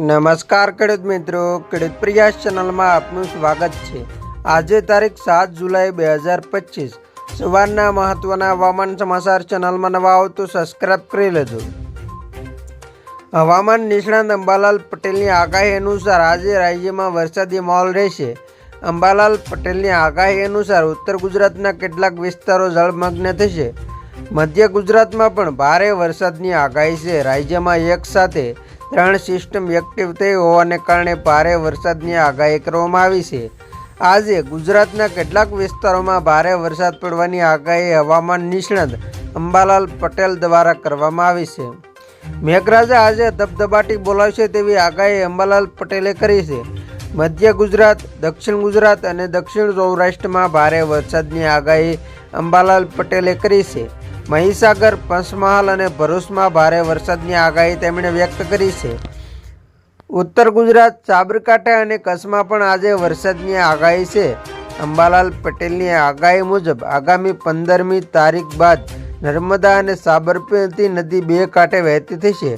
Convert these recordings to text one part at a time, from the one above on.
નમસ્કાર ખેડૂત મિત્રો. ખેડૂત પ્રયાસ ચેનલમાં આપનું સ્વાગત છે. આજે તારીખ સાત જુલાઈ બે હજાર પચીસ. સવારના મહત્વના હવામાન સમાચાર ચેનલમાં નવા આવો તો સબસ્ક્રાઇબ કરી લેજો. હવામાન નિષ્ણાત અંબાલાલ પટેલની આગાહી અનુસાર આજે રાજ્યમાં વરસાદી માહોલ રહેશે. અંબાલાલ પટેલની આગાહી અનુસાર ઉત્તર ગુજરાતના કેટલાક વિસ્તારો જળમગ્ન થશે. મધ્ય ગુજરાતમાં પણ ભારે વરસાદની આગાહી છે. રાજ્યમાં એક સાથે ત્રણ સિસ્ટમ એક્ટિવ થઈ હોવાને કારણે ભારે વરસાદની આગાહી કરવામાં આવી છે. આજે ગુજરાતના કેટલાક વિસ્તારોમાં ભારે વરસાદ પડવાની આગાહી હવામાન નિષ્ણાત અંબાલાલ પટેલ દ્વારા કરવામાં આવી છે. મેઘરાજા આજે ધબધબાટી બોલાવશે તેવી આગાહી અંબાલાલ પટેલે કરી છે. મધ્ય ગુજરાત, દક્ષિણ ગુજરાત અને દક્ષિણ સૌરાષ્ટ્રમાં ભારે વરસાદની આગાહી અંબાલાલ પટેલે કરી છે. મહીસાગર, પંચમહાલ અને ભરૂચમાં ભારે વરસાદની આગાહી તેમણે વ્યક્ત કરી છે. ઉત્તર ગુજરાત, સાબરકાંઠા અને કચ્છમાં પણ આજે વરસાદની આગાહી છે. અંબાલાલ પટેલની આગાહી મુજબ આગામી પંદરમી તારીખ બાદ નર્મદા અને સાબરમતી નદી બે કાંઠે વહેતી થશે.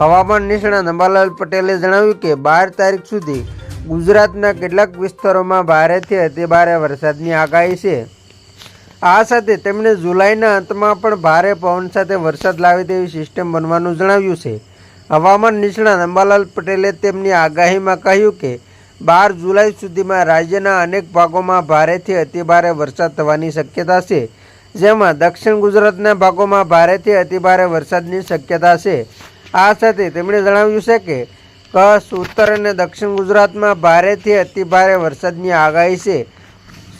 હવામાન નિષ્ણાત અંબાલાલ પટેલે જણાવ્યું કે બાર તારીખ સુધી ગુજરાતના કેટલાક વિસ્તારોમાં ભારેથી અતિ ભારે વરસાદની આગાહી છે. આ સાથે તેમણે જુલાઈના અંતમાં પણ ભારે પવન સાથે વરસાદ લાવે તેવી સિસ્ટમ બનવાનું જણાવ્યું છે. હવામાન નિષ્ણાત અંબાલાલ પટેલે તેમની આગાહીમાં કહ્યું કે, બાર જુલાઈ સુધીમાં રાજ્યના અનેક ભાગોમાં ભારેથી અતિભારે વરસાદ થવાની શક્યતા છે, જેમાં દક્ષિણ ગુજરાતના ભાગોમાં ભારેથી અતિભારે વરસાદની શક્યતા છે. આ સાથે તેમણે જણાવ્યું છે કે, કચ્છ, ઉત્તર અને દક્ષિણ ગુજરાતમાં ભારેથી અતિભારે વરસાદની આગાહી છે.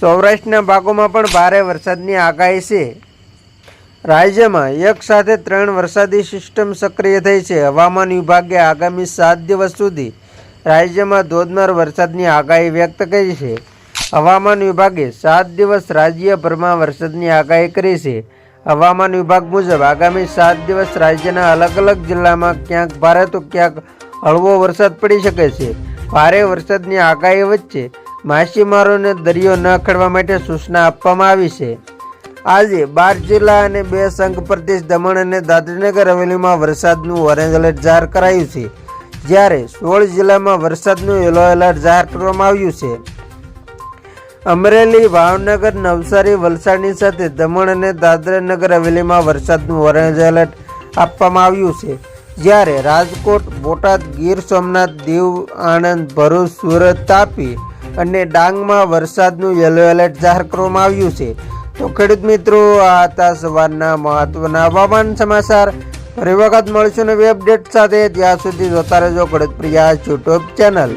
સૌરાષ્ટ્રના ભાગોમાં પણ ભારે વરસાદની આગાહી છે. રાજ્યમાં એક સાથે ત્રણ વરસાદી સિસ્ટમ સક્રિય થઈ છે. હવામાન વિભાગે આગામી સાત દિવસ સુધી રાજ્યમાં ધોધમાર વરસાદની આગાહી વ્યક્ત કરી છે. હવામાન વિભાગે સાત દિવસ રાજ્યભરમાં વરસાદની આગાહી કરી છે. હવામાન વિભાગ મુજબ આગામી સાત દિવસ રાજ્યના અલગ અલગ જિલ્લામાં ક્યાંક ભારે તો ક્યાંક હળવો વરસાદ પડી શકે છે. ભારે વરસાદની આગાહી વચ્ચે માછીમારોને દરિયો ન ખડવા માટે સૂચના આપવામાં આવી છે. આજે બાર જિલ્લા અને બે સંઘ પ્રદેશ દમણ અને દાદરીનગર હવેલીમાં વરસાદનું ઓરેન્જ એલર્ટ જાહેર કરાયું છે. જ્યારે સોળ જિલ્લામાં વરસાદનું યલો એલર્ટ જાહેર કરવામાં આવ્યું છે. અમરેલી, ભાવનગર, નવસારી, વલસાડની સાથે દમણ અને દાદરાનગર હવેલીમાં વરસાદનું ઓરેન્જ એલર્ટ આપવામાં આવ્યું છે. જ્યારે રાજકોટ, બોટાદ, ગીર સોમનાથ, દીવ આણંદ, ભરૂચ, સુરત તાપી અને ડાંગમાં વરસાદનું યલો એલર્ટ જાહેર કરવામાં આવ્યું છે. તો ખેડૂત મિત્રો, આ હતા સવારના મહત્વના હવામાન સમાચાર. ફરી વખત મળશું નવી અપડેટ સાથે. ત્યાં સુધી જોતા રહેજો ખેડૂત પ્રિયા યુટ્યુબ ચેનલ